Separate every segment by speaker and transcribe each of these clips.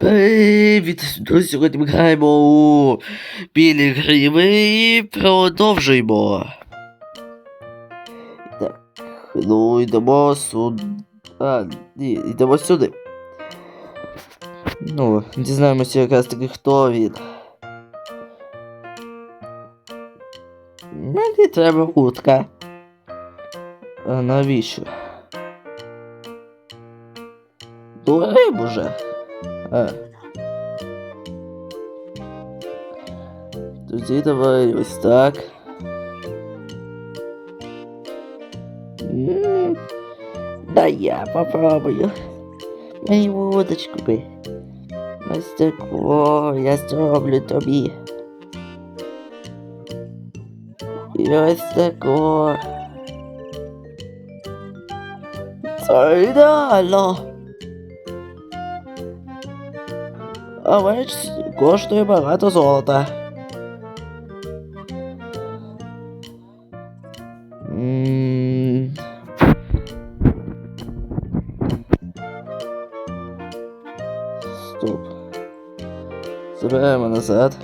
Speaker 1: Привіт! Друзі, сьогодні ми граємо у білі гриви і продовжуємо. Так, ну йдемо сюди. А, ні, йдемо сюди. Ну, дізнаємося якраз таки, хто він. Мені треба утка. А навіщо? Ну, рибу же. А. Тоді давай ось так. Да я попробую. Мені водочку би. Ось тако я зроблю тобі. І ось тако. Це ідеально. А меч коштує багато золота. М, Стоп. Забираємо назад.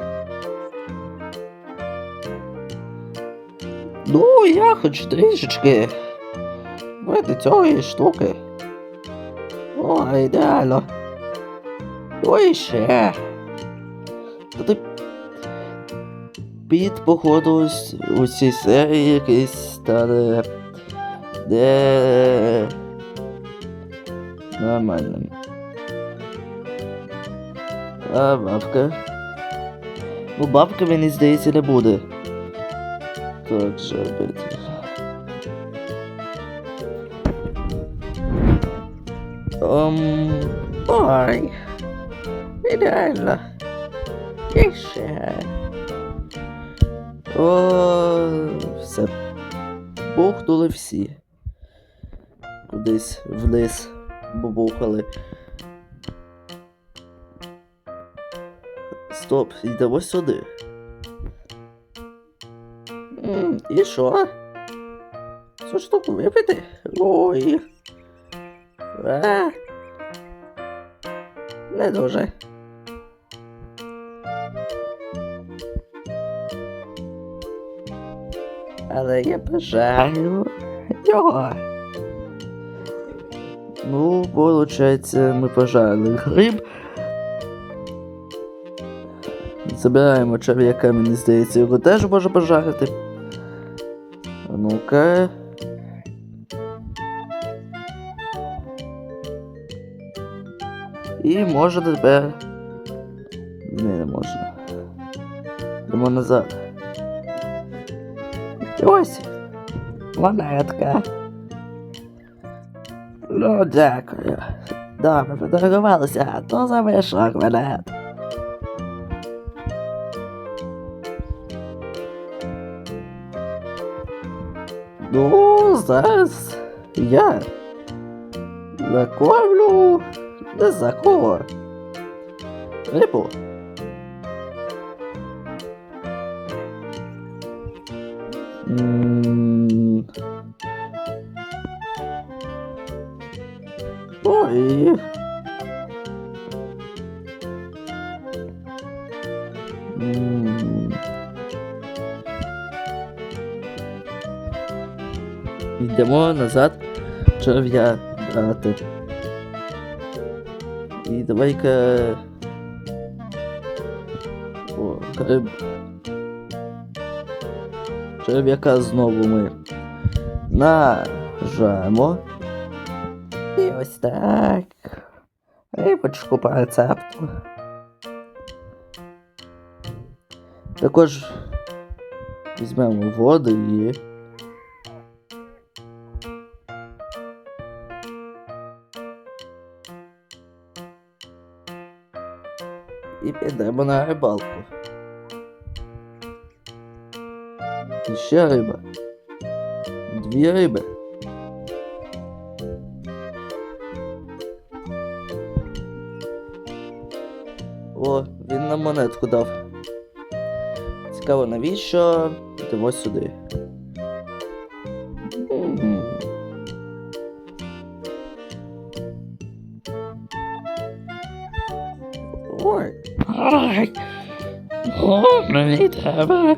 Speaker 1: Ну, я хоч трішечки. Вроде цієї штуки. О, ідеально. Ой, ще. Та ти під, походу, у цій серії якийсь стане. Де. Нормальним. А бабка. Ну, бабка, мені здається, не буде. Так же робити. Ом... Ой. Ідеально. І ще. О, все. Бухнули всі. Кудись вниз бубухали. Стоп, йдемо сюди. М, І що? Цю штуку випити? Ой. А. Не дуже. Але я бажаю його. Ну, виходить, ми пожарили гриб. Забираємо черв'яка, мені здається, його теж може пожарити. Ну-ка. І може тепер. Ні, не можна. Йдемо назад. Ось. Монетка. Ну, дякую. Добре, поторгувалися, а то за мішок монет. Ну, зараз я накормлю не за. Рибу. Ой. Йдемо назад черв'я брати. І давай-ка. О, риб. Черв'яка знову ми нажаємо. І ось так. Рибочку по рецепту. Також візьмемо воду і. І підемо на рибалку. Ще риба. Дві риби. О, він нам монетку дав. Цікаво, навіщо? Йдемо сюди. М. Ой. О, мені треба.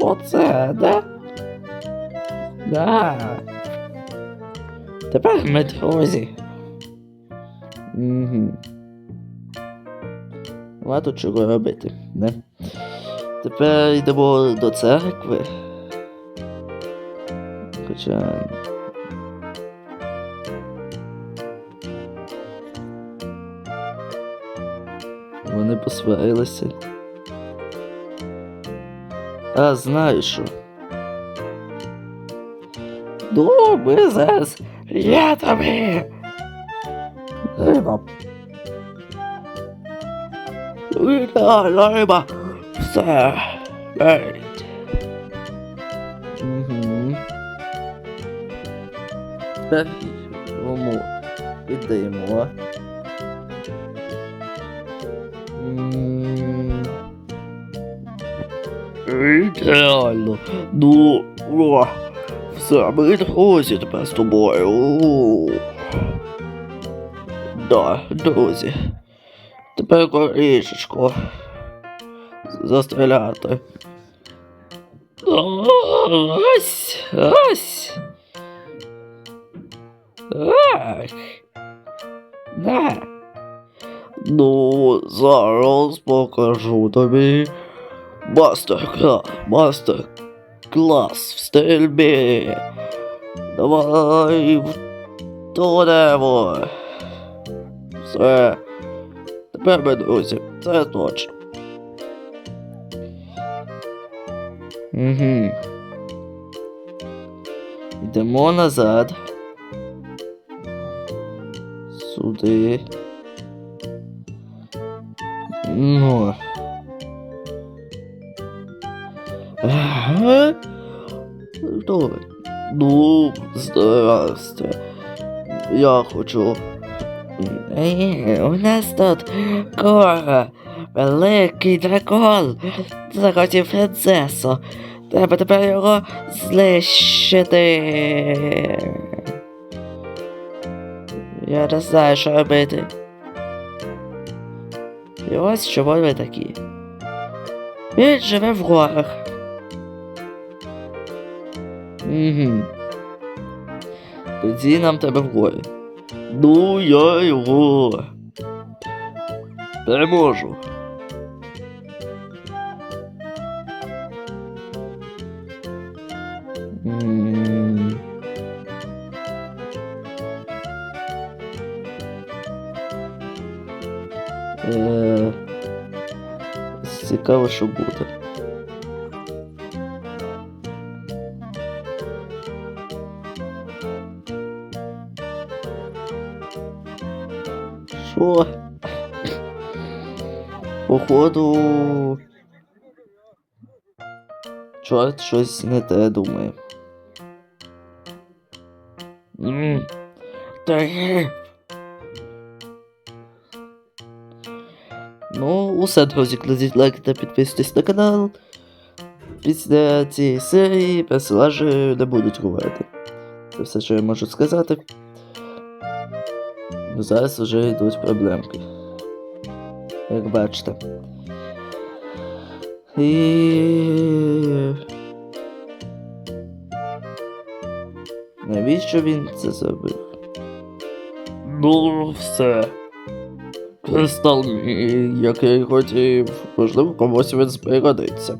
Speaker 1: Оце, да? Да. Тепер ми друзі. Угу. Тут чого робити, не? Тепер йдемо до церкви. Хоча. Вони посварилися. А знаю що. Добре зараз. Я тобі. Риба. Риба, риба. Все. Ейт. Угу. Тепер йому віддаємо. Ідеально. Ну, о, все, ми друзі тепер з тобою. О. Да, друзі. Тепер корішечко. Застріляти. Ось, ось. Ах. На. Ну, зараз покажу тобі мастер-клас, мастер-клас в стрільбі. Давай втонемо. Все. Тепер ми друзі, це точно. Угу. Йдемо назад. Сюди. Ну. Ага. Добре. Ну, здрасте. Я хочу. У нас тут кора. Великий дракон. Захотів принцесу. Треба тепер його знищити. Я не знаю, що робити. І ось чому ви такі. Він живе в горах. Угу. Тоді нам треба в гори. Ну, я його. Переможу. Е, Цікаво, що буде. Що? Походу. Чорт щось не те думає. Та Ну, усе, друзі, кладіть лайк та підписуйтесь на канал. Після цієї серії персонажі не будуть говорити. Це все, що я можу сказати. Ну, Зараз вже йдуть проблемки. Як бачите. І... Навіщо він це зробив? Ну, все. Кристал який хотів, можливо, комусь він пригодиться.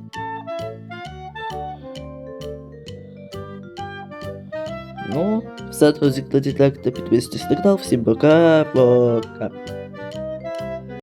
Speaker 1: Все, друзі, кладіть лайк та підписуйтесь на канал. Всім пока-пока.